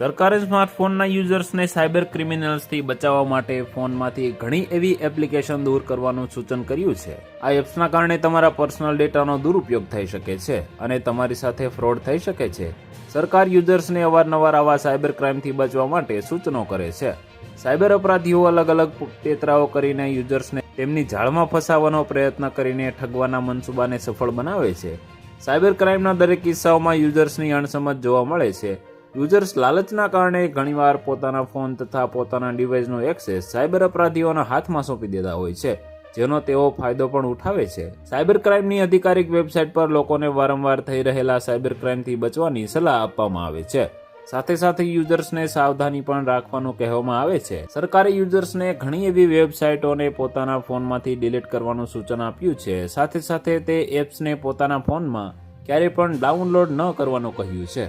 સરકારે સ્માર્ટફોનના યુઝર્સને સાયબર ક્રિમિનલ્સથી બચાવવા માટે ફોનમાંથી ઘણી એવી એપ્લિકેશન દૂર કરવાનું સૂચન કર્યું છે. આ એપ્સના કારણે તમારા પર્સનલ ડેટાનો દુરુપયોગ થઈ શકે છે અને તમારી સાથે ફ્રોડ થઈ શકે છે. સરકાર યુઝર્સને અવારનવાર આવા સાયબર ક્રાઇમથી બચવા માટે સૂચનો કરે છે. સાયબર અપરાધીઓ અલગ અલગ પેતરાઓ કરીને યુઝર્સને તેમની જાળમાં ફસાવવાનો પ્રયત્ન કરીને ઠગવાના મનસૂબાને સફળ બનાવે છે. સાયબર ક્રાઇમના દરેક કિસ્સાઓમાં યુઝર્સની અણસમજ જોવા મળે છે. યુઝર્સ લાલચના કારણે ઘણીવાર પોતાના ફોન તથા પોતાના ડિવાઇસનો એક્સેસ સાયબર અપરાધીઓના હાથમાં સોંપી દેતા હોય છે, જેનો તેઓ ફાયદો પણ ઉઠાવે છે. સાયબર ક્રાઇમની અધિકારિક વેબસાઇટ પર લોકોને વારંવાર થઈ રહેલા સાયબર ક્રાઇમથી બચવાની સલાહ આપવામાં આવે છે. સાથે સાથે યુઝર્સને સાવધાની પણ રાખવાનું કહેવામાં આવે છે. સરકારે યુઝર્સને ઘણી એવી વેબસાઇટોને પોતાના ફોનમાંથી ડિલીટ કરવાનું સૂચન આપ્યું છે. સાથે સાથે તે એપ્સને પોતાના ફોનમાં ક્યારેય પણ ડાઉનલોડ ન કરવાનું કહ્યું છે.